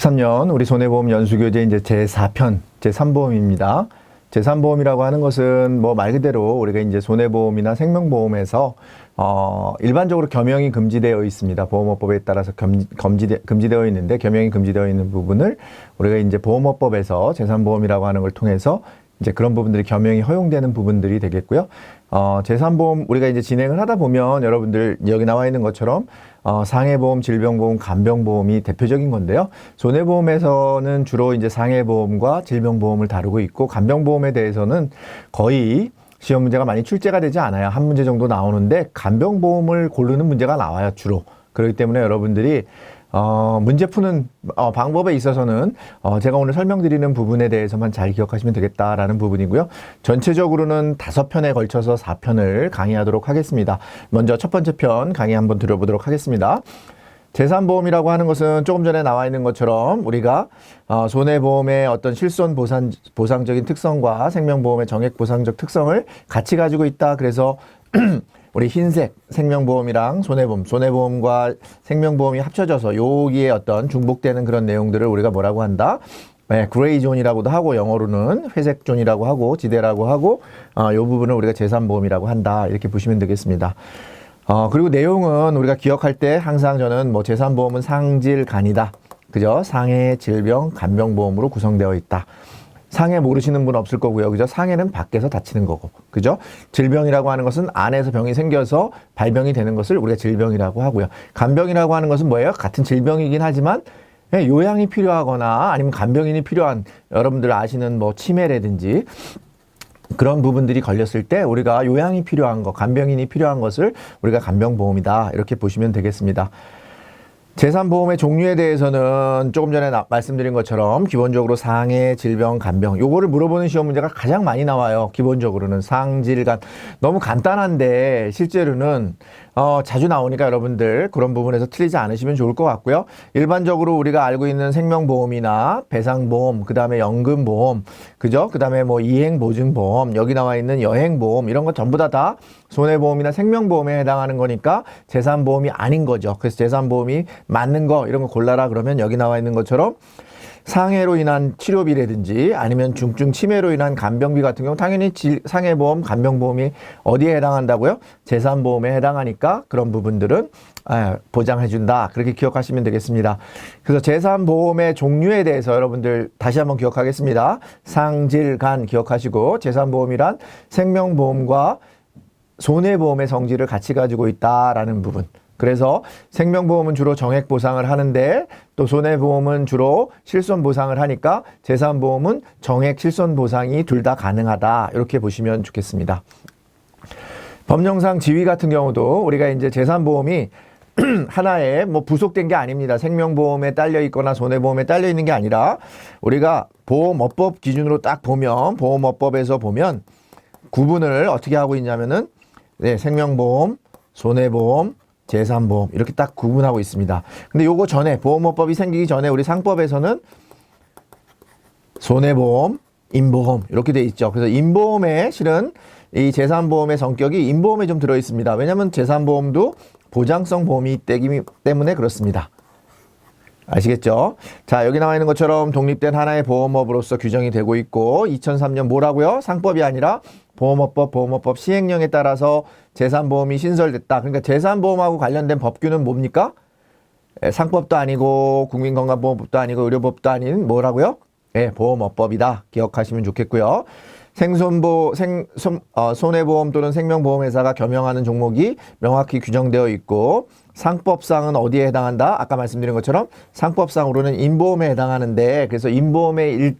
2023년 우리 손해보험 연수교재 이제 제4편, 제3보험입니다. 제3보험이라고 하는 것은 뭐 말 그대로 우리가 이제 손해보험이나 생명보험에서 어, 일반적으로 겸용이 금지되어 있습니다. 보험업법에 따라서 겸, 금지되, 금지되어 있는데 겸용이 금지되어 있는 부분을 우리가 이제 보험업법에서 제3보험이라고 하는 걸 통해서 이제 그런 부분들이 겸용이 허용되는 부분들이 되겠고요. 어, 제3보험 우리가 이제 진행을 하다 보면 여러분들 여기 나와 있는 것처럼 어, 상해보험, 질병보험, 간병보험이 대표적인 건데요. 손해보험에서는 주로 이제 상해보험과 질병보험을 다루고 있고 간병보험에 대해서는 거의 시험 문제가 많이 출제가 되지 않아요. 한 문제 정도 나오는데 간병보험을 고르는 문제가 나와요, 주로. 그렇기 때문에 여러분들이 어, 문제 푸는 어, 방법에 있어서는 어, 제가 오늘 설명드리는 부분에 대해서만 잘 기억하시면 되겠다라는 부분이고요. 전체적으로는 다섯 편에 걸쳐서 사 편을 강의하도록 하겠습니다. 먼저 첫 번째 편 강의 한번 들어보도록 하겠습니다. 재산보험이라고 하는 것은 조금 전에 나와 있는 것처럼 우리가 어, 손해보험의 어떤 실손 보상, 보상적인 특성과 생명보험의 정액 보상적 특성을 같이 가지고 있다. 그래서 우리 흰색 생명보험이랑 손해보험, 손해보험과 생명보험이 합쳐져서 여기에 어떤 중복되는 그런 내용들을 우리가 뭐라고 한다? 네, 그레이 존이라고도 하고 영어로는 회색 존이라고 하고 지대라고 하고 어, 이 부분을 우리가 재산보험이라고 한다 이렇게 보시면 되겠습니다. 어, 그리고 내용은 우리가 기억할 때 항상 저는 뭐 재산보험은 상질 간이다. 그죠? 상해, 질병, 간병보험으로 구성되어 있다. 상해 모르시는 분 없을 거고요. 그죠? 상해는 밖에서 다치는 거고. 그죠? 질병이라고 하는 것은 안에서 병이 생겨서 발병이 되는 것을 우리가 질병이라고 하고요. 간병이라고 하는 것은 뭐예요? 같은 질병이긴 하지만 예, 요양이 필요하거나 아니면 간병인이 필요한 여러분들 아시는 뭐 치매라든지 그런 부분들이 걸렸을 때 우리가 요양이 필요한 것, 간병인이 필요한 것을 우리가 간병보험이다. 이렇게 보시면 되겠습니다. 재산보험의 종류에 대해서는 조금 전에 나, 말씀드린 것처럼 기본적으로 상해, 질병, 간병 요거를 물어보는 시험 문제가 가장 많이 나와요. 기본적으로는 상질간 너무 간단한데 실제로는 어, 자주 나오니까 여러분들 그런 부분에서 틀리지 않으시면 좋을 것 같고요. 일반적으로 우리가 알고 있는 생명보험이나 배상보험, 그 다음에 연금보험, 그죠? 그 다음에 뭐 이행보증보험, 여기 나와 있는 여행보험 이런 거 전부 다 다 손해보험이나 생명보험에 해당하는 거니까 재산보험이 아닌 거죠. 그래서 재산보험이 맞는 거 이런 거 골라라 그러면 여기 나와 있는 것처럼 상해로 인한 치료비라든지 아니면 중증 치매로 인한 간병비 같은 경우 당연히 질, 상해보험, 간병보험이 어디에 해당한다고요? 재산보험에 해당하니까 그런 부분들은 아, 보장해준다. 그렇게 기억하시면 되겠습니다. 그래서 재산보험의 종류에 대해서 여러분들 다시 한번 기억하겠습니다. 상질, 간 기억하시고 재산보험이란 생명보험과 손해보험의 성질을 같이 가지고 있다라는 부분. 그래서 생명보험은 주로 정액 보상을 하는데 또 손해보험은 주로 실손 보상을 하니까 재산보험은 정액 실손 보상이 둘 다 가능하다. 이렇게 보시면 좋겠습니다. 법령상 지위 같은 경우도 우리가 이제 재산보험이 하나의 뭐 부속된 게 아닙니다. 생명보험에 딸려 있거나 손해보험에 딸려 있는 게 아니라 우리가 보험업법 기준으로 딱 보면 보험업법에서 보면 구분을 어떻게 하고 있냐면은 네, 생명보험, 손해보험, 재산보험 이렇게 딱 구분하고 있습니다. 근데 요거 전에 보험업법이 생기기 전에 우리 상법에서는 손해보험, 인보험 이렇게 돼 있죠. 그래서 인보험에 실은 이 재산보험의 성격이 인보험에 좀 들어 있습니다. 왜냐하면 재산보험도 보장성 보험이 있기 때문에 그렇습니다. 아시겠죠? 자, 여기 나와 있는 것처럼 독립된 하나의 보험업으로서 규정이 되고 있고 2003년 뭐라고요? 상법이 아니라 보험업법, 보험업법 시행령에 따라서 재산보험이 신설됐다. 그러니까 재산보험하고 관련된 법규는 뭡니까? 에, 상법도 아니고 국민건강보험법도 아니고 의료법도 아닌 뭐라고요? 예, 보험업법이다. 기억하시면 좋겠고요. 생손보 생 손, 어, 손해보험 또는 생명보험회사가 겸용하는 종목이 명확히 규정되어 있고 상법상은 어디에 해당한다? 아까 말씀드린 것처럼 상법상으로는 인보험에 해당하는데 그래서 인보험의 일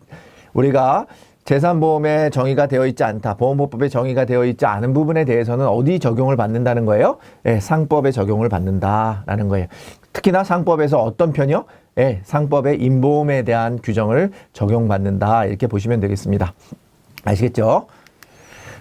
우리가 재산보험에 정의가 되어 있지 않다. 보험법에 정의가 되어 있지 않은 부분에 대해서는 어디 적용을 받는다는 거예요? 예, 상법에 적용을 받는다라는 거예요. 특히나 상법에서 어떤 편이요? 예, 상법의 인보험에 대한 규정을 적용받는다. 이렇게 보시면 되겠습니다. 아시겠죠?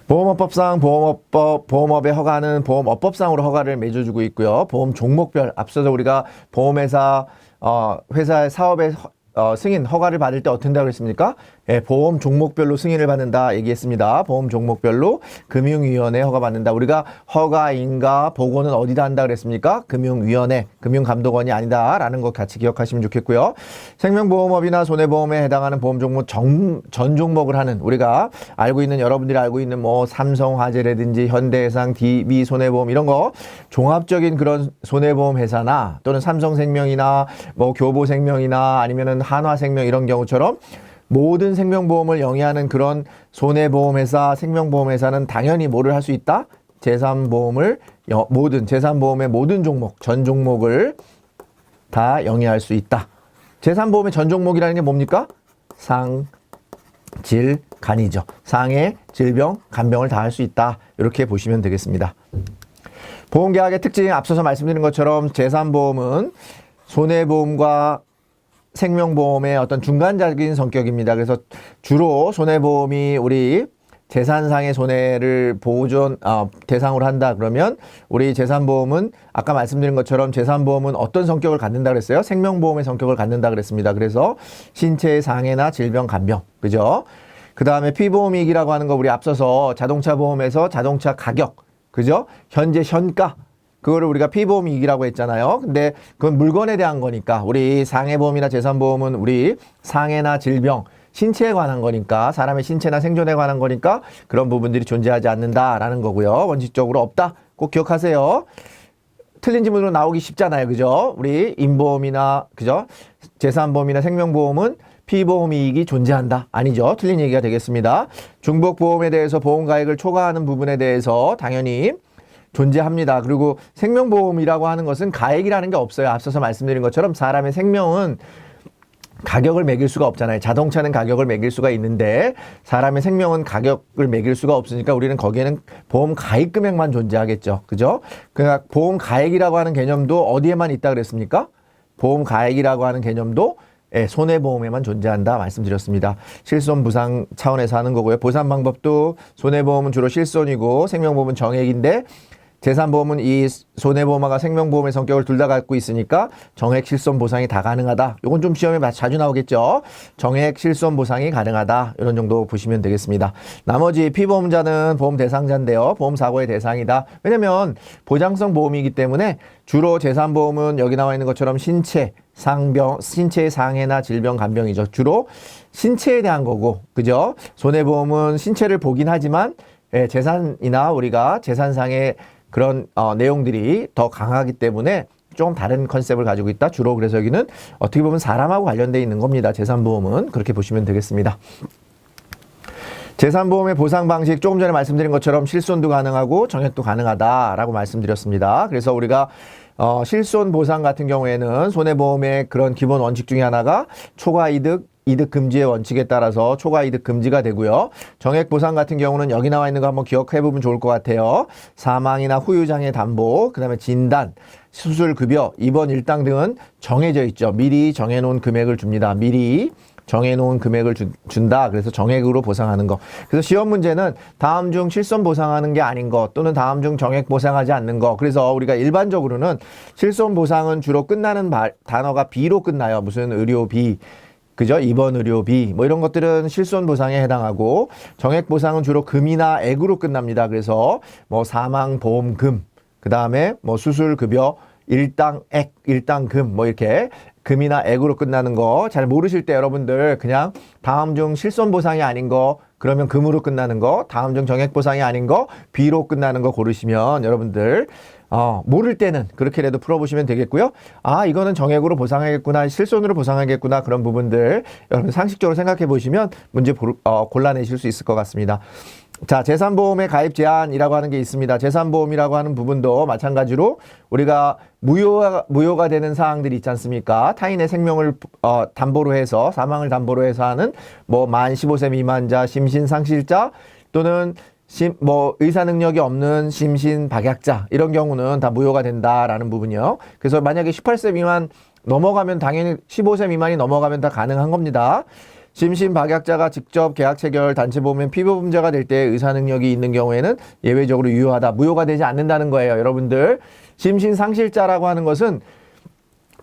보험업법상 보험업법 보험업에 허가는 보험업법상으로 허가를 맺어주고 있고요. 보험 종목별 앞서서 우리가 보험회사 어, 회사의 사업의 허, 어, 승인 허가를 받을 때 어떻게 한다고 그랬습니까? 예, 보험 종목별로 승인을 받는다 얘기했습니다. 보험 종목별로 금융위원회 허가 받는다. 우리가 허가인가 보고는 어디다 한다 그랬습니까? 금융위원회, 금융감독원이 아니다라는 것 같이 기억하시면 좋겠고요. 생명보험업이나 손해보험에 해당하는 보험 종목 정, 전 종목을 하는 우리가 알고 있는 여러분들이 알고 있는 뭐 삼성화재라든지 현대해상, DB 손해보험 이런 거 종합적인 그런 손해보험 회사나 또는 삼성생명이나 뭐 교보생명이나 아니면은 한화생명 이런 경우처럼 모든 생명보험을 영위하는 그런 손해보험회사, 생명보험회사는 당연히 뭐를 할 수 있다? 재산보험을 여- 모든 재산보험의 모든 종목, 전 종목을 다 영위할 수 있다. 재산보험의 전 종목이라는 게 뭡니까? 상, 질, 간이죠. 상해, 질병, 간병을 다 할 수 있다. 이렇게 보시면 되겠습니다. 보험계약의 특징 앞서서 말씀드린 것처럼 재산보험은 손해보험과 생명보험의 어떤 중간적인 성격입니다. 그래서 주로 손해보험이 우리 재산상의 손해를 보존 어, 대상으로 한다 그러면 우리 재산보험은 아까 말씀드린 것처럼 재산보험은 어떤 성격을 갖는다 그랬어요? 생명보험의 성격을 갖는다 그랬습니다. 그래서 신체의 상해나 질병, 간병 그죠? 그 다음에 피보험이익이라고 하는 거 우리 앞서서 자동차 보험에서 자동차 가격 그죠? 현재 현가 그거를 우리가 피보험이익이라고 했잖아요. 근데 그건 물건에 대한 거니까 우리 상해보험이나 재산보험은 우리 상해나 질병 신체에 관한 거니까 사람의 신체나 생존에 관한 거니까 그런 부분들이 존재하지 않는다라는 거고요. 원칙적으로 없다. 꼭 기억하세요. 틀린 질문으로 나오기 쉽잖아요. 그죠? 우리 인보험이나 그죠? 재산보험이나 생명보험은 피보험 이익이 존재한다. 아니죠. 틀린 얘기가 되겠습니다. 중복보험에 대해서 보험가액을 초과하는 부분에 대해서 당연히 존재합니다. 그리고 생명보험이라고 하는 것은 가액이라는 게 없어요. 앞서서 말씀드린 것처럼 사람의 생명은 가격을 매길 수가 없잖아요. 자동차는 가격을 매길 수가 있는데 사람의 생명은 가격을 매길 수가 없으니까 우리는 거기에는 보험 가입 금액만 존재하겠죠. 그죠? 그러니까 보험 가액이라고 하는 개념도 어디에만 있다 그랬습니까? 보험 가액이라고 하는 개념도 예, 손해보험에만 존재한다 말씀드렸습니다. 실손 부상 차원에서 하는 거고요. 보상 방법도 손해보험은 주로 실손이고 생명보험은 정액인데 재산보험은 이 손해보험과 생명보험의 성격을 둘 다 갖고 있으니까 정액 실손 보상이 다 가능하다. 이건 좀 시험에 마- 자주 나오겠죠. 정액 실손 보상이 가능하다. 이런 정도 보시면 되겠습니다. 나머지 피보험자는 보험 대상자인데요. 보험 사고의 대상이다. 왜냐면 보장성 보험이기 때문에 주로 재산보험은 여기 나와 있는 것처럼 신체, 상병, 신체의 상해나 질병, 간병이죠. 주로 신체에 대한 거고, 그죠? 손해보험은 신체를 보긴 하지만 예, 재산이나 우리가 재산상의 그런 어, 내용들이 더 강하기 때문에 조금 다른 컨셉을 가지고 있다. 주로 그래서 여기는 어떻게 보면 사람하고 관련돼 있는 겁니다. 재산보험은 그렇게 보시면 되겠습니다. 재산보험의 보상 방식 조금 전에 말씀드린 것처럼 실손도 가능하고 정액도 가능하다라고 말씀드렸습니다. 그래서 우리가 어, 실손 보상 같은 경우에는 손해보험의 그런 기본 원칙 중에 하나가 초과 이득 이득 금지의 원칙에 따라서 초과 이득 금지가 되고요. 정액 보상 같은 경우는 여기 나와 있는 거 한번 기억해 보면 좋을 것 같아요. 사망이나 후유장애 담보, 그다음에 진단, 수술 급여, 입원 일당 등은 정해져 있죠. 미리 정해 놓은 금액을 줍니다. 미리 정해놓은 금액을 주- 준다. 그래서 정액으로 보상하는 거. 그래서 시험 문제는 다음 중 실손 보상하는 게 아닌 거 또는 다음 중 정액 보상하지 않는 거. 그래서 우리가 일반적으로는 실손 보상은 주로 끝나는 말, 단어가 B로 끝나요. 무슨 의료비. 그죠? 입원 의료비 뭐 이런 것들은 실손 보상에 해당하고 정액 보상은 주로 금이나 액으로 끝납니다. 그래서 뭐 사망 보험금 그다음에 뭐 수술 급여 일당 액, 일당 금, 뭐 이렇게 금이나 액으로 끝나는 거 잘 모르실 때 여러분들 그냥 다음 중 실손 보상이 아닌 거 그러면 금으로 끝나는 거, 다음 중 정액 보상이 아닌 거, 비로 끝나는 거 고르시면 여러분들 어, 모를 때는 그렇게라도 풀어보시면 되겠고요. 아, 이거는 정액으로 보상하겠구나, 실손으로 보상하겠구나, 그런 부분들 여러분 상식적으로 생각해 보시면 문제 보르- 어, 골라내실 수 있을 것 같습니다. 자, 재산보험의 가입 제한이라고 하는 게 있습니다. 재산보험이라고 하는 부분도 마찬가지로 우리가 무효가, 무효가 되는 사항들이 있지 않습니까? 타인의 생명을 어, 담보로 해서 사망을 담보로 해서 하는 뭐 만 15세 미만자, 심신상실자 또는 심, 뭐 의사 능력이 없는 심신 박약자 이런 경우는 다 무효가 된다라는 부분이요. 그래서 만약에 18세 미만 넘어가면 당연히 15세 미만이 넘어가면 다 가능한 겁니다. 심신 박약자가 직접 계약 체결 단체 보면 피보험자가 될 때 의사 능력이 있는 경우에는 예외적으로 유효하다. 무효가 되지 않는다는 거예요. 여러분들 심신 상실자라고 하는 것은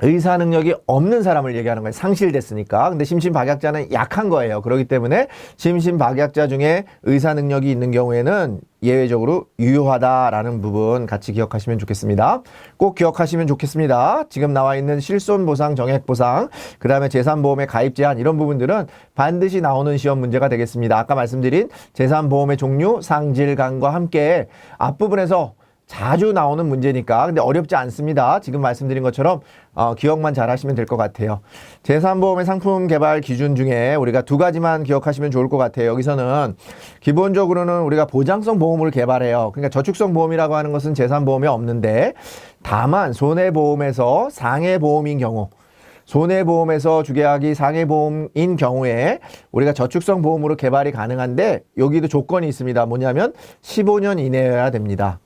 의사 능력이 없는 사람을 얘기하는 거예요. 상실됐으니까. 근데 심신박약자는 약한 거예요. 그렇기 때문에 심신박약자 중에 의사 능력이 있는 경우에는 예외적으로 유효하다라는 부분 같이 기억하시면 좋겠습니다. 꼭 기억하시면 좋겠습니다. 지금 나와 있는 실손보상, 정액보상, 그 다음에 재산보험의 가입 제한 이런 부분들은 반드시 나오는 시험 문제가 되겠습니다. 아까 말씀드린 재산보험의 종류, 상질간과 함께 앞부분에서 자주 나오는 문제니까 근데 어렵지 않습니다. 지금 말씀드린 것처럼 어, 기억만 잘 하시면 될 것 같아요. 재산보험의 상품 개발 기준 중에 우리가 두 가지만 기억하시면 좋을 것 같아요. 여기서는 기본적으로는 우리가 보장성 보험을 개발해요. 그러니까 저축성 보험이라고 하는 것은 재산보험에 없는데 다만 손해보험에서 상해보험인 경우 손해보험에서 주계약이 상해보험인 경우에 우리가 저축성 보험으로 개발이 가능한데 여기도 조건이 있습니다. 뭐냐면 15년 이내여야 됩니다.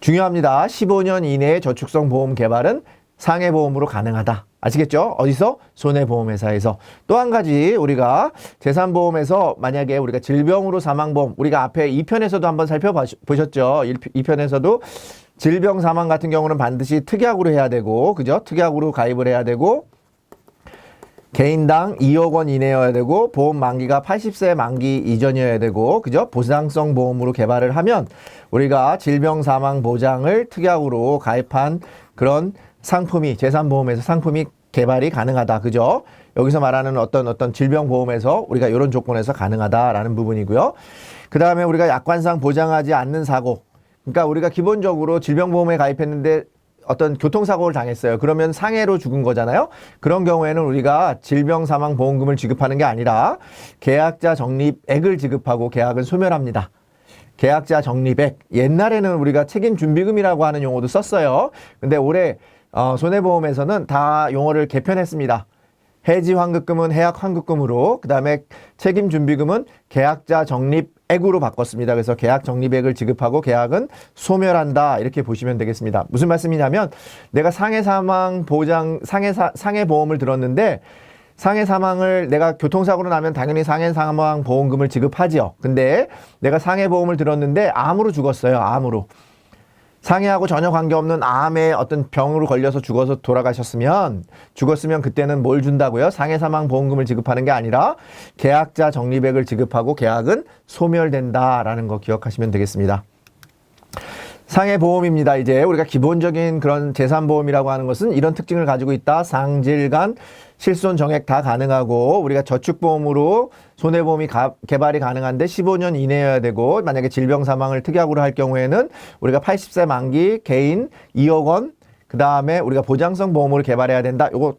중요합니다. 15년 이내에 저축성 보험 개발은 상해보험으로 가능하다. 아시겠죠? 어디서? 손해보험회사에서. 또 한 가지 우리가 재산보험에서 만약에 우리가 질병으로 사망보험 우리가 앞에 2편에서도 한번 살펴보셨죠? 2편에서도 질병 사망 같은 경우는 반드시 특약으로 해야 되고 그죠? 특약으로 가입을 해야 되고 개인당 2억 원 이내여야 되고 보험 만기가 80세 만기 이전이어야 되고 그죠? 보상성 보험으로 개발을 하면 우리가 질병 사망 보장을 특약으로 가입한 그런 상품이 재산보험에서 상품이 개발이 가능하다. 그죠? 여기서 말하는 어떤 어떤 질병보험에서 우리가 이런 조건에서 가능하다라는 부분이고요. 그 다음에 우리가 약관상 보장하지 않는 사고. 그러니까 우리가 기본적으로 질병보험에 가입했는데 어떤 교통사고를 당했어요. 그러면 상해로 죽은 거잖아요. 그런 경우에는 우리가 질병 사망 보험금을 지급하는 게 아니라 계약자 적립액을 지급하고 계약은 소멸합니다. 계약자 적립액. 옛날에는 우리가 책임 준비금이라고 하는 용어도 썼어요. 근데 올해 어, 손해보험에서는 다 용어를 개편했습니다. 해지 환급금은 해약 환급금으로 그다음에 책임 준비금은 계약자 적립액으로 바꿨습니다. 그래서 계약 적립액을 지급하고 계약은 소멸한다 이렇게 보시면 되겠습니다. 무슨 말씀이냐면 내가 상해 사망 보장 상해 사, 상해 보험을 들었는데 상해 사망을 내가 교통사고로 나면 당연히 상해 사망 보험금을 지급하지요. 근데 내가 상해 보험을 들었는데 암으로 죽었어요. 암으로. 상해하고 전혀 관계없는 암의 어떤 병으로 걸려서 죽어서 돌아가셨으면 죽었으면 그때는 뭘 준다고요? 상해 사망 보험금을 지급하는 게 아니라 계약자 적립액을 지급하고 계약은 소멸된다라는 거 기억하시면 되겠습니다. 상해 보험입니다. 이제 우리가 기본적인 그런 재산 보험이라고 하는 것은 이런 특징을 가지고 있다. 상질간 실손 정액 다 가능하고 우리가 저축 보험으로 손해보험이 가, 개발이 가능한데 15년 이내여야 되고 만약에 질병 사망을 특약으로 할 경우에는 우리가 80세 만기 개인 2억 원 그다음에 우리가 보장성 보험으로 개발해야 된다. 요거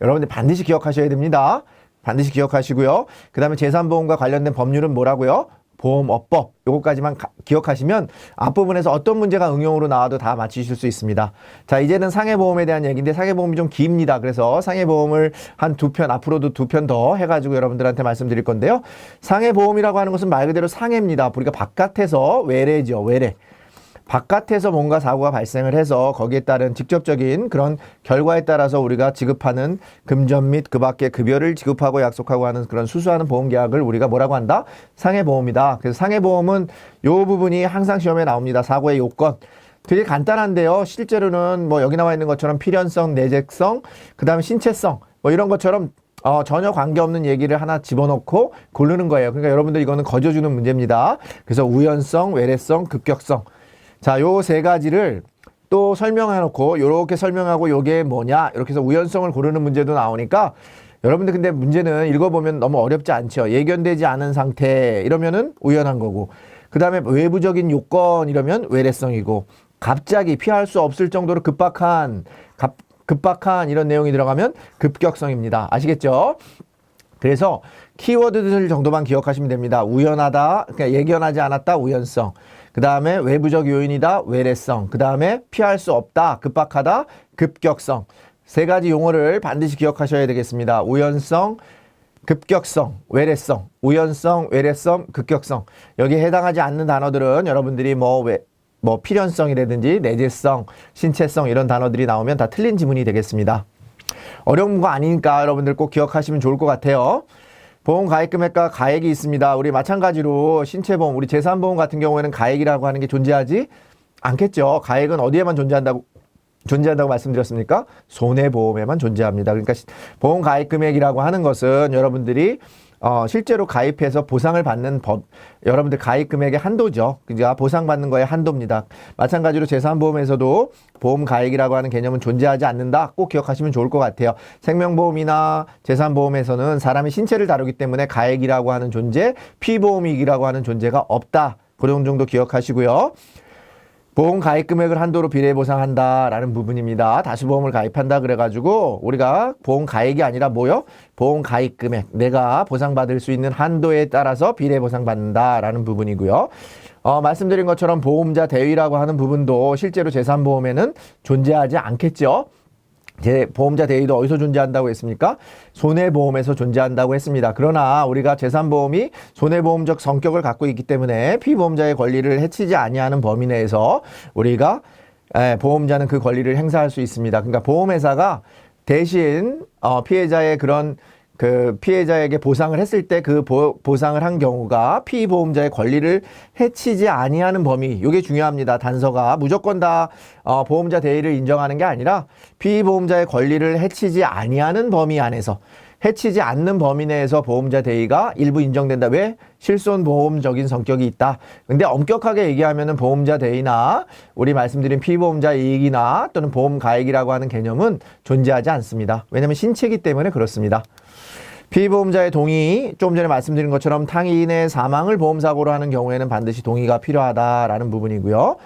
여러분들 반드시 기억하셔야 됩니다. 반드시 기억하시고요. 그다음에 재산보험과 관련된 법률은 뭐라고요? 보험업법 요것까지만 가, 기억하시면 앞부분에서 어떤 문제가 응용으로 나와도 다 맞히실 수 있습니다. 자 이제는 상해보험에 대한 얘기인데 상해보험이 좀 깁니다. 그래서 상해보험을 한 두 편 앞으로도 두 편 더 해가지고 여러분들한테 말씀드릴 건데요. 상해보험이라고 하는 것은 말 그대로 상해입니다. 우리가 바깥에서 외래죠 외래. 바깥에서 뭔가 사고가 발생을 해서 거기에 따른 직접적인 그런 결과에 따라서 우리가 지급하는 금전 및 그 밖에 급여를 지급하고 약속하고 하는 그런 수수하는 보험 계약을 우리가 뭐라고 한다? 상해보험이다. 그래서 상해보험은 요 부분이 항상 시험에 나옵니다. 사고의 요건. 되게 간단한데요. 실제로는 뭐 여기 나와 있는 것처럼 필연성, 내재성, 그 다음에 신체성, 뭐 이런 것처럼 어, 전혀 관계없는 얘기를 하나 집어넣고 고르는 거예요. 그러니까 여러분들 이거는 거저주는 문제입니다. 그래서 우연성, 외래성, 급격성. 자, 요 세 가지를 또 설명해 놓고 요렇게 설명하고 요게 뭐냐 이렇게 해서 우연성을 고르는 문제도 나오니까 여러분들 근데 문제는 읽어보면 너무 어렵지 않죠. 예견되지 않은 상태 이러면은 우연한 거고 그 다음에 외부적인 요건 이러면 외래성이고 갑자기 피할 수 없을 정도로 급박한 갑, 급박한 이런 내용이 들어가면 급격성입니다. 아시겠죠? 그래서 키워드들 정도만 기억하시면 됩니다. 우연하다, 그러니까 예견하지 않았다, 우연성. 그 다음에 외부적 요인이다, 외래성. 그 다음에 피할 수 없다, 급박하다, 급격성. 세 가지 용어를 반드시 기억하셔야 되겠습니다. 우연성, 급격성, 외래성, 우연성, 외래성, 급격성. 여기에 해당하지 않는 단어들은 여러분들이 뭐, 왜, 뭐 필연성이라든지 내재성, 신체성 이런 단어들이 나오면 다 틀린 지문이 되겠습니다. 어려운 거 아니니까 여러분들 꼭 기억하시면 좋을 것 같아요. 보험 가입 금액과 가액이 있습니다. 우리 마찬가지로 신체보험, 우리 재산보험 같은 경우에는 가액이라고 하는 게 존재하지 않겠죠. 가액은 어디에만 존재한다고 존재한다고 말씀드렸습니까? 손해보험에만 존재합니다. 그러니까 시- 보험 가입 금액이라고 하는 것은 여러분들이 어, 실제로 가입해서 보상을 받는 법, 여러분들 가입 금액의 한도죠. 그러니까 보상받는 거의 한도입니다. 마찬가지로 재산보험에서도 보험 가입이라고 하는 개념은 존재하지 않는다. 꼭 기억하시면 좋을 것 같아요. 생명보험이나 재산보험에서는 사람의 신체를 다루기 때문에 가액이라고 하는 존재, 피보험이익이라고 하는 존재가 없다. 그런 정도 기억하시고요. 보험 가입 금액을 한도로 비례 보상한다라는 부분입니다. 다수보험을 가입한다 그래가지고 우리가 보험 가입이 아니라 뭐요? 보험 가입 금액 내가 보상받을 수 있는 한도에 따라서 비례 보상받는다라는 부분이고요. 어, 말씀드린 것처럼 보험자 대위라고 하는 부분도 실제로 재산보험에는 존재하지 않겠죠. 제 보험자 대위도 어디서 존재한다고 했습니까? 손해보험에서 존재한다고 했습니다. 그러나 우리가 재산보험이 손해보험적 성격을 갖고 있기 때문에 피보험자의 권리를 해치지 아니하는 범위 내에서 우리가 에, 보험자는 그 권리를 행사할 수 있습니다. 그러니까 보험회사가 대신 어, 피해자의 그런 그 피해자에게 보상을 했을 때 그 보상을 한 경우가 피보험자의 권리를 해치지 아니하는 범위 이게 중요합니다. 단서가 무조건 다 어, 보험자 대의를 인정하는 게 아니라 피보험자의 권리를 해치지 아니하는 범위 안에서 해치지 않는 범위 내에서 보험자 대의가 일부 인정된다. 왜? 실손 보험적인 성격이 있다. 근데 엄격하게 얘기하면은 보험자 대의나 우리 말씀드린 피보험자 이익이나 또는 보험 가액이라고 하는 개념은 존재하지 않습니다. 왜냐하면 신체이기 때문에 그렇습니다. 피보험자의 동의, 좀 전에 말씀드린 것처럼 탕인의 사망을 보험사고로 하는 경우에는 반드시 동의가 필요하다라는 부분이고요.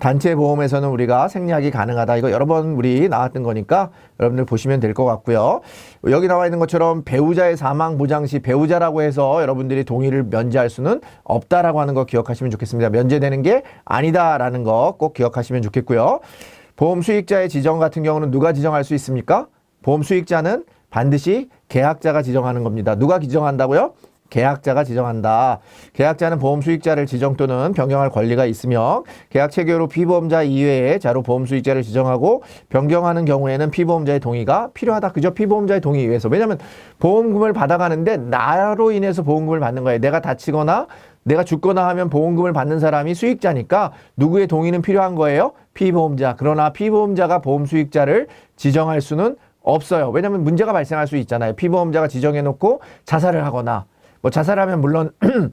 단체 보험에서는 우리가 생략이 가능하다. 이거 여러 번 우리 나왔던 거니까 여러분들 보시면 될 것 같고요. 여기 나와 있는 것처럼 배우자의 사망 보장 시 배우자라고 해서 여러분들이 동의를 면제할 수는 없다라고 하는 거 기억하시면 좋겠습니다. 면제되는 게 아니다라는 거 꼭 기억하시면 좋겠고요. 보험 수익자의 지정 같은 경우는 누가 지정할 수 있습니까? 보험 수익자는 반드시 계약자가 지정하는 겁니다. 누가 지정한다고요? 계약자가 지정한다. 계약자는 보험 수익자를 지정 또는 변경할 권리가 있으며 계약 체결 후 피보험자 이외에 자로 보험 수익자를 지정하고 변경하는 경우에는 피보험자의 동의가 필요하다. 그죠? 피보험자의 동의 위해서. 왜냐하면 보험금을 받아가는데 나로 인해서 보험금을 받는 거예요. 내가 다치거나 내가 죽거나 하면 보험금을 받는 사람이 수익자니까 누구의 동의는 필요한 거예요? 피보험자. 그러나 피보험자가 보험 수익자를 지정할 수는 없어요. 왜냐하면 문제가 발생할 수 있잖아요. 피보험자가 지정해놓고 자살을 하거나 뭐 자살하면 물론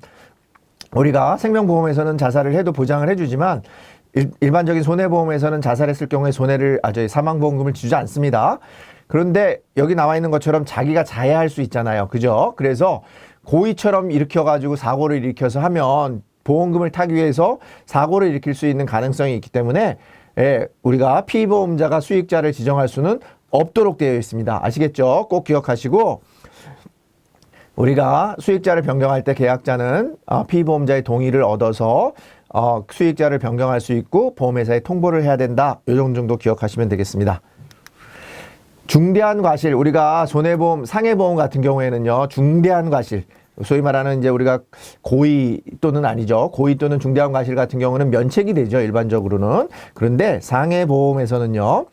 우리가 생명보험에서는 자살을 해도 보장을 해주지만 일, 반적인 손해보험에서는 자살했을 경우에 손해를 아저 사망보험금을 주지 않습니다. 그런데 여기 나와 있는 것처럼 자기가 자해할 수 있잖아요. 그죠? 그래서 고의처럼 일으켜가지고 사고를 일으켜서 하면 보험금을 타기 위해서 사고를 일으킬 수 있는 가능성이 있기 때문에 예, 우리가 피보험자가 수익자를 지정할 수는 없도록 되어 있습니다. 아시겠죠? 꼭 기억하시고 우리가 수익자를 변경할 때 계약자는 어, 피보험자의 동의를 얻어서 어, 수익자를 변경할 수 있고 보험회사에 통보를 해야 된다. 이 정도 기억하시면 되겠습니다. 중대한 과실 우리가 손해보험 상해보험 같은 경우에는요 중대한 과실 소위 말하는 이제 우리가 고의 또는 아니죠 고의 또는 중대한 과실 같은 경우는 면책이 되죠 일반적으로는 그런데 상해보험에서는요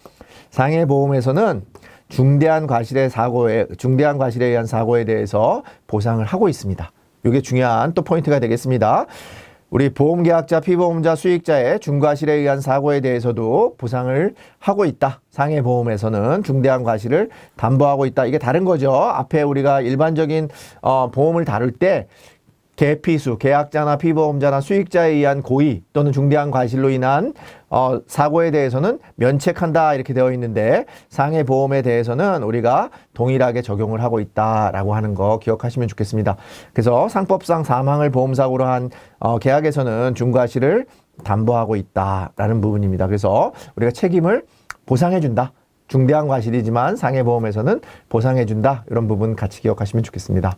상해보험에서는 중대한 과실의 사고에 중대한 과실에 의한 사고에 대해서 보상을 하고 있습니다. 이게 중요한 또 포인트가 되겠습니다. 우리 보험계약자, 피보험자, 수익자의 중과실에 의한 사고에 대해서도 보상을 하고 있다. 상해보험에서는 중대한 과실을 담보하고 있다. 이게 다른 거죠. 앞에 우리가 일반적인 어, 보험을 다룰 때 계피수, 계약자나 피보험자나 수익자에 의한 고의 또는 중대한 과실로 인한 어, 사고에 대해서는 면책한다 이렇게 되어 있는데 상해 보험에 대해서는 우리가 동일하게 적용을 하고 있다라고 하는 거 기억하시면 좋겠습니다. 그래서 상법상 사망을 보험사고로 한 어, 계약에서는 중과실을 담보하고 있다라는 부분입니다. 그래서 우리가 책임을 보상해 준다. 중대한 과실이지만 상해보험에서는 보상해 준다. 이런 부분 같이 기억하시면 좋겠습니다.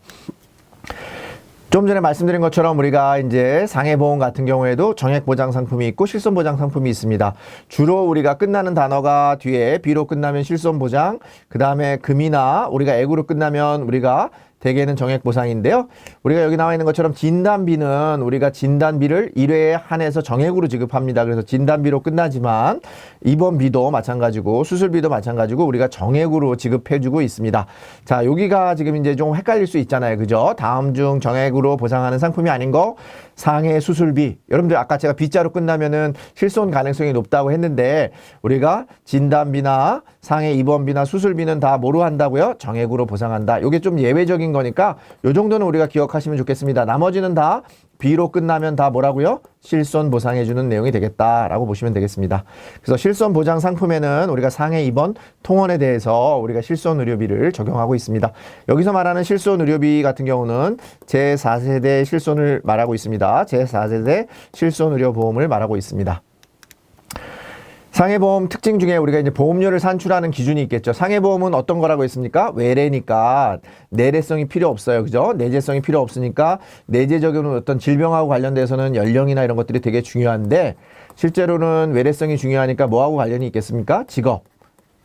좀 전에 말씀드린 것처럼 우리가 이제 상해보험 같은 경우에도 정액보장 상품이 있고 실손보장 상품이 있습니다. 주로 우리가 끝나는 단어가 뒤에 B로 끝나면 실손보장, 그 다음에 금이나 우리가 액으로 끝나면 우리가 대개는 정액 보상인데요. 우리가 여기 나와 있는 것처럼 진단비는 우리가 진단비를 1회에 한해서 정액으로 지급합니다. 그래서 진단비로 끝나지만 입원비도 마찬가지고 수술비도 마찬가지고 우리가 정액으로 지급해 주고 있습니다. 자, 여기가 지금 이제 좀 헷갈릴 수 있잖아요. 그죠? 다음 중 정액으로 보상하는 상품이 아닌 거 상해 수술비. 여러분들 아까 제가 B자로 끝나면은 실손 가능성이 높다고 했는데 우리가 진단비나 상해 입원비나 수술비는 다 뭐로 한다고요? 정액으로 보상한다. 요게 좀 예외적인 거니까 요 정도는 우리가 기억하시면 좋겠습니다. 나머지는 다 B로 끝나면 다 뭐라고요? 실손 보상해주는 내용이 되겠다라고 보시면 되겠습니다. 그래서 실손 보장 상품에는 우리가 상해 입원 통원에 대해서 우리가 실손 의료비를 적용하고 있습니다. 여기서 말하는 실손 의료비 같은 경우는 제4세대 실손을 말하고 있습니다. 제4세대 실손 의료 보험을 말하고 있습니다. 상해보험 특징 중에 우리가 이제 보험료를 산출하는 기준이 있겠죠. 상해보험은 어떤 거라고 했습니까? 외래니까 내래성이 필요 없어요. 그죠? 내재성이 필요 없으니까 내재적인 어떤 질병하고 관련돼서는 연령이나 이런 것들이 되게 중요한데 실제로는 외래성이 중요하니까 뭐하고 관련이 있겠습니까? 직업.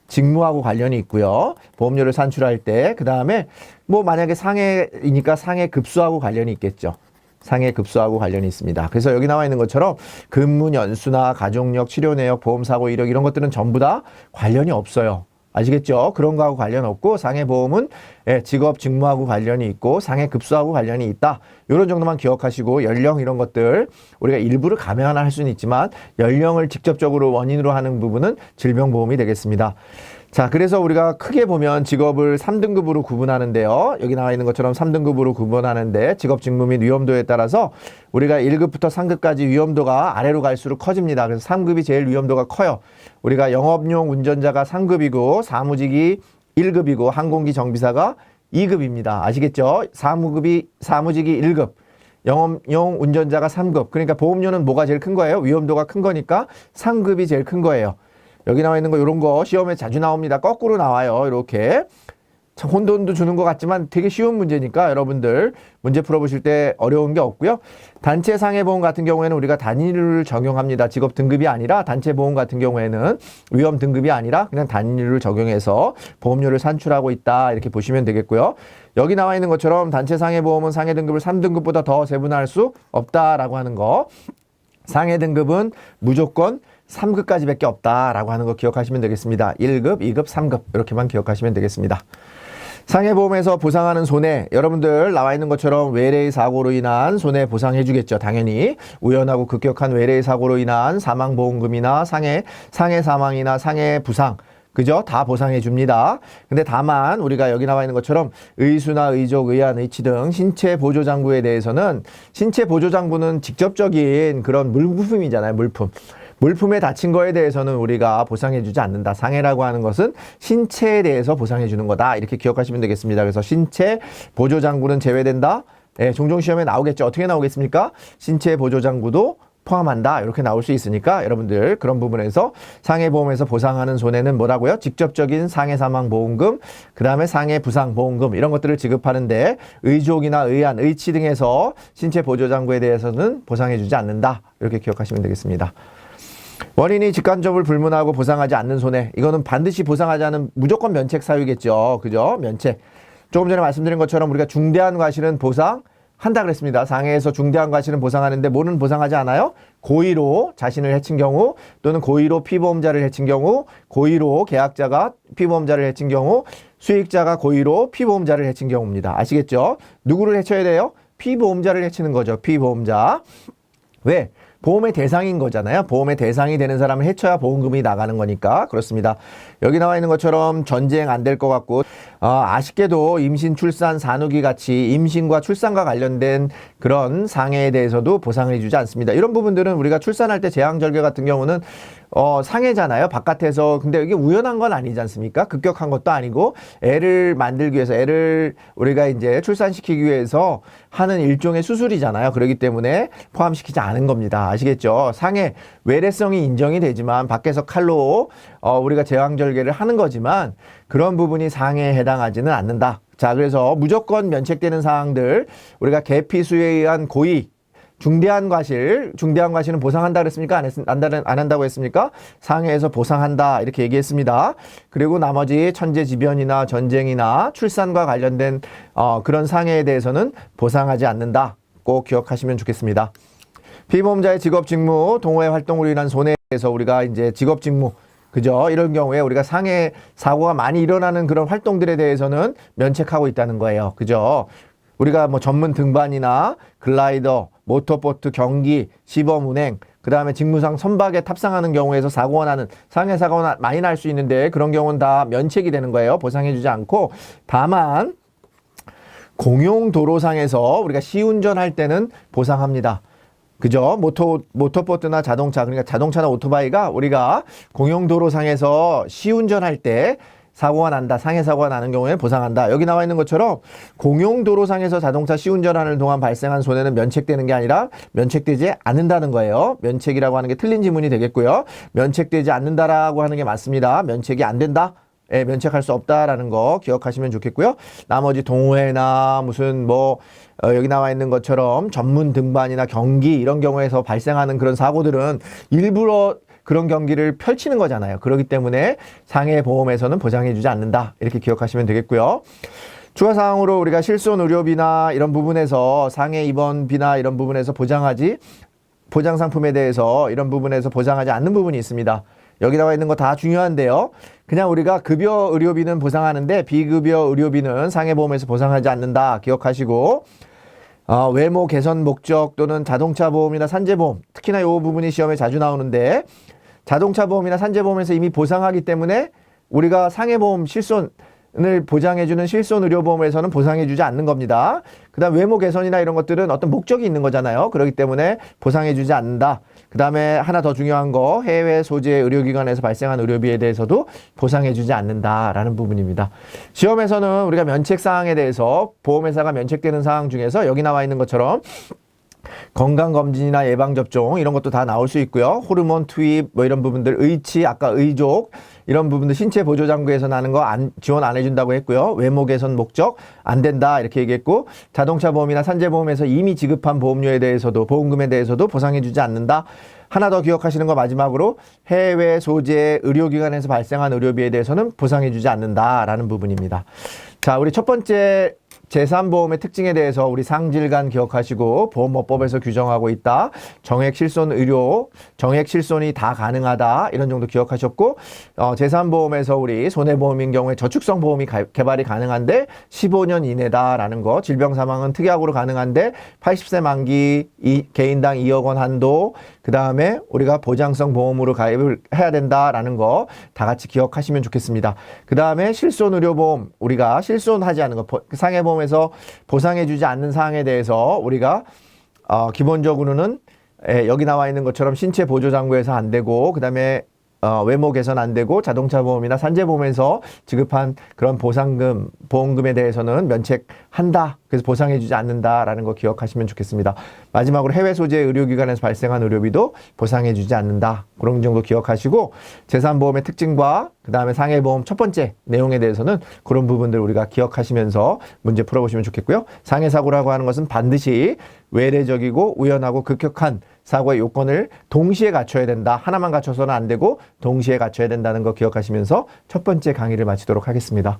직무하고 관련이 있고요. 보험료를 산출할 때. 그 다음에 뭐 만약에 상해이니까 상해 급수하고 관련이 있겠죠. 상해 급수하고 관련이 있습니다. 그래서 여기 나와 있는 것처럼 근무 연수나 가족력, 치료 내역, 보험 사고 이력 이런 것들은 전부 다 관련이 없어요. 아시겠죠? 그런 거하고 관련 없고 상해 보험은 예, 직업 직무하고 관련이 있고 상해 급수하고 관련이 있다. 이런 정도만 기억하시고 연령 이런 것들 우리가 일부를 감행하나 할 수는 있지만 연령을 직접적으로 원인으로 하는 부분은 질병 보험이 되겠습니다. 자, 그래서 우리가 크게 보면 직업을 3등급으로 구분하는데요. 여기 나와 있는 것처럼 3등급으로 구분하는데 직업 직무 및 위험도에 따라서 우리가 1급부터 3급까지 위험도가 아래로 갈수록 커집니다. 그래서 3급이 제일 위험도가 커요. 우리가 영업용 운전자가 3급이고 사무직이 1급이고 항공기 정비사가 2급입니다. 아시겠죠? 사무급이 사무직이 1급. 영업용 운전자가 3급. 그러니까 보험료는 뭐가 제일 큰 거예요? 위험도가 큰 거니까 3급이 제일 큰 거예요. 여기 나와 있는 거 이런 거 시험에 자주 나옵니다. 거꾸로 나와요. 이렇게. 참 혼돈도 주는 것 같지만 되게 쉬운 문제니까 여러분들 문제 풀어보실 때 어려운 게 없고요. 단체 상해보험 같은 경우에는 우리가 단위를 적용합니다. 직업 등급이 아니라 단체 보험 같은 경우에는 위험 등급이 아니라 그냥 단위를 적용해서 보험료를 산출하고 있다 이렇게 보시면 되겠고요. 여기 나와 있는 것처럼 단체 상해보험은 상해 등급을 3등급보다 더 세분화할 수 없다라고 하는 거. 상해 등급은 무조건 3급까지 밖에 없다라고 하는 거 기억하시면 되겠습니다. 1급, 2급, 3급 이렇게만 기억하시면 되겠습니다. 상해보험에서 보상하는 손해 여러분들 나와 있는 것처럼 외래의 사고로 인한 손해 보상해 주겠죠 당연히 우연하고 급격한 외래의 사고로 인한 사망보험금이나 상해 상해 사망이나 상해 부상 그죠? 다 보상해 줍니다. 근데 다만 우리가 여기 나와 있는 것처럼 의수나 의족, 의안, 의치 등 신체 보조 장구에 대해서는 신체 보조 장구는 직접적인 그런 물품이잖아요. 물품. 물품에 다친 거에 대해서는 우리가 보상해주지 않는다. 상해라고 하는 것은 신체에 대해서 보상해주는 거다. 이렇게 기억하시면 되겠습니다. 그래서 신체 보조 장구는 제외된다. 예, 종종 시험에 나오겠죠. 어떻게 나오겠습니까? 신체 보조 장구도 포함한다. 이렇게 나올 수 있으니까 여러분들 그런 부분에서 상해보험에서 보상하는 손해는 뭐라고요? 직접적인 상해 사망 보험금, 그 다음에 상해 부상 보험금 이런 것들을 지급하는데 의족이나 의안, 의치 등에서 신체 보조장구에 대해서는 보상해주지 않는다. 이렇게 기억하시면 되겠습니다. 원인이 직간접을 불문하고 보상하지 않는 손해. 이거는 반드시 보상하지 않은 무조건 면책 사유겠죠. 그죠? 면책. 조금 전에 말씀드린 것처럼 우리가 중대한 과실은 보상 한다 그랬습니다. 상해에서 중대한 과실은 보상하는데 뭐는 보상하지 않아요? 고의로 자신을 해친 경우 또는 고의로 피보험자를 해친 경우 고의로 계약자가 피보험자를 해친 경우 수익자가 고의로 피보험자를 해친 경우입니다. 아시겠죠? 누구를 해쳐야 돼요? 피보험자를 해치는 거죠. 피보험자. 왜? 보험의 대상인 거잖아요. 보험의 대상이 되는 사람을 해쳐야 보험금이 나가는 거니까 그렇습니다. 여기 나와 있는 것처럼 전쟁 안 될 것 같고 어, 아쉽게도 임신, 출산, 산후기 같이 임신과 출산과 관련된 그런 상해에 대해서도 보상을 해주지 않습니다. 이런 부분들은 우리가 출산할 때 재앙절개 같은 경우는 어, 상해잖아요. 바깥에서. 근데 이게 우연한 건 아니지 않습니까? 급격한 것도 아니고 애를 만들기 위해서 애를 우리가 이제 출산시키기 위해서 하는 일종의 수술이잖아요. 그렇기 때문에 포함시키지 않은 겁니다. 아시겠죠? 상해 외래성이 인정이 되지만 밖에서 칼로 어, 우리가 제왕절개 를 하는 거지만 그런 부분이 상해에 해당하지는 않는다. 자, 그래서 무조건 면책되는 사항들 우리가 개피수에 의한 고의 중대한 과실, 중대한 과실은 보상한다 그랬습니까? 안, 했, 안, 안 한다고 했습니까? 상해에서 보상한다 이렇게 얘기했습니다. 그리고 나머지 천재지변이나 전쟁이나 출산과 관련된 어, 그런 상해에 대해서는 보상하지 않는다. 꼭 기억하시면 좋겠습니다. 피보험자의 직업 직무, 동호회 활동으로 인한 손해에 대해서 우리가 이제 직업 직무 그죠? 이런 경우에 우리가 상해 사고가 많이 일어나는 그런 활동들에 대해서는 면책하고 있다는 거예요. 그죠? 우리가 뭐 전문 등반이나 글라이더, 모터보트, 경기, 시범 운행, 그 다음에 직무상 선박에 탑승하는 경우에서 사고가 나는 상해 사고가 많이 날 수 있는데 그런 경우는 다 면책이 되는 거예요. 보상해주지 않고 다만 공용 도로상에서 우리가 시운전할 때는 보상합니다. 그죠? 모터, 모터보트나 자동차, 그러니까 자동차나 오토바이가 우리가 공용 도로상에서 시운전할 때 사고가 난다, 상해 사고가 나는 경우에 보상한다. 여기 나와 있는 것처럼 공용 도로상에서 자동차 시운전하는 동안 발생한 손해는 면책되는 게 아니라 면책되지 않는다는 거예요. 면책이라고 하는 게 틀린 지문이 되겠고요. 면책되지 않는다라고 하는 게 맞습니다. 면책이 안 된다. 예, 면책할 수 없다라는 거 기억하시면 좋겠고요. 나머지 동호회나 무슨 뭐 어, 여기 나와 있는 것처럼 전문 등반이나 경기 이런 경우에서 발생하는 그런 사고들은 일부러 그런 경기를 펼치는 거잖아요. 그렇기 때문에 상해 보험에서는 보장해주지 않는다. 이렇게 기억하시면 되겠고요. 추가 사항으로 우리가 실손 의료비나 이런 부분에서 상해 입원비나 이런 부분에서 보장하지 보장 상품에 대해서 이런 부분에서 보장하지 않는 부분이 있습니다. 여기 나와 있는 거 다 중요한데요. 그냥 우리가 급여 의료비는 보상하는데 비급여 의료비는 상해보험에서 보상하지 않는다. 기억하시고 어, 외모 개선 목적 또는 자동차 보험이나 산재보험 특히나 이 부분이 시험에 자주 나오는데 자동차 보험이나 산재보험에서 이미 보상하기 때문에 우리가 상해보험 실손 을 보장해주는 실손 의료보험에서는 보상해주지 않는 겁니다. 그 다음 외모 개선이나 이런 것들은 어떤 목적이 있는 거잖아요. 그렇기 때문에 보상해주지 않는다. 그 다음에 하나 더 중요한 거 해외 소재 의료기관에서 발생한 의료비에 대해서도 보상해주지 않는다라는 부분입니다. 시험에서는 우리가 면책 사항에 대해서 보험회사가 면책되는 사항 중에서 여기 나와 있는 것처럼 건강검진이나 예방접종 이런 것도 다 나올 수 있고요. 호르몬 투입 뭐 이런 부분들 의치 아까 의족 이런 부분들 신체 보조 장구에서 나는 거 안, 지원 안 해준다고 했고요. 외모 개선 목적 안 된다 이렇게 얘기했고 자동차 보험이나 산재 보험에서 이미 지급한 보험료에 대해서도 보험금에 대해서도 보상해주지 않는다. 하나 더 기억하시는 거 마지막으로 해외 소재 의료기관에서 발생한 의료비에 대해서는 보상해주지 않는다라는 부분입니다. 자, 우리 첫 번째 제3보험의 특징에 대해서 우리 상질간 기억하시고 보험업법에서 규정하고 있다. 정액 실손 의료, 정액 실손이 다 가능하다. 이런 정도 기억하셨고 어, 제3보험에서 우리 손해보험인 경우에 저축성 보험이 가, 개발이 가능한데 15년 이내다라는 거. 질병 사망은 특약으로 가능한데 80세 만기 이, 개인당 2억 원 한도. 그 다음에 우리가 보장성 보험으로 가입을 해야 된다라는 거 다 같이 기억하시면 좋겠습니다. 그 다음에 실손 의료보험 우리가 실손하지 않은 거 상해보험에서 보상해주지 않는 사항에 대해서 우리가 어, 기본적으로는 에, 여기 나와 있는 것처럼 신체 보조 장구에서 안 되고 그 다음에 어, 외모 개선 안 되고 자동차 보험이나 산재 보험에서 지급한 그런 보상금, 보험금에 대해서는 면책한다. 그래서 보상해주지 않는다라는 거 기억하시면 좋겠습니다. 마지막으로 해외 소재 의료기관에서 발생한 의료비도 보상해주지 않는다. 그런 정도 기억하시고 재산보험의 특징과 그 다음에 상해보험 첫 번째 내용에 대해서는 그런 부분들 우리가 기억하시면서 문제 풀어보시면 좋겠고요. 상해사고라고 하는 것은 반드시 외래적이고 우연하고 급격한 사고의 요건을 동시에 갖춰야 된다. 하나만 갖춰서는 안 되고 동시에 갖춰야 된다는 거 기억하시면서 첫 번째 강의를 마치도록 하겠습니다.